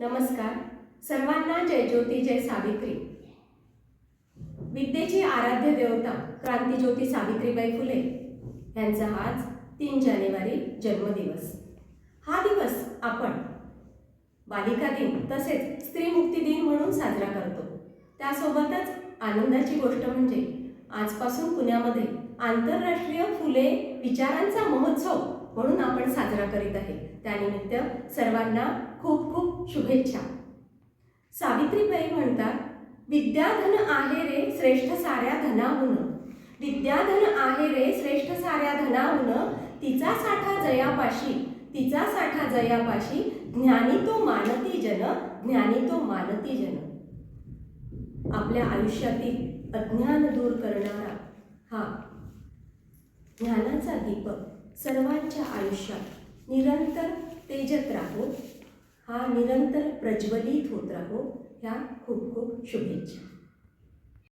नमस्कार. सर्वांना जय ज्योती जय सावित्री. विद्येची आराध्य देवता क्रांतीज्योती सावित्रीबाई फुले यांचा आज तीन जानेवारी जन्मदिवस. हा दिवस आपण बालिका दिन तसेच स्त्रीमुक्ती दिन म्हणून साजरा करतो. त्यासोबतच आनंदाची गोष्ट म्हणजे आजपासून पुण्यामध्ये आंतरराष्ट्रीय फुले विचारांचा महोत्सव म्हणून आपण साजरा करीत आहे. त्यानिमित्त सर्वांना खूप खूप शुभेच्छा. सावित्रीबाई म्हणतात विद्याधन आहे रे श्रेष्ठ साऱ्या धनाहून. विद्याधन आहे रे श्रेष्ठ साऱ्या धनाहून. तिचा साठा जयापाशी तिचा साठा जयापाशी ज्ञानी तो मानती जन ज्ञानी तो मानती जन. आपल्या आयुष्यातील अज्ञान दूर करणारा हा ज्ञानाचा दीपक सर्वांच्या आयुष्यात निरंतर तेजत राहो. हा निरंतर प्रज्वलित होत राहो. ह्या खूप खूप शुभेच्छा.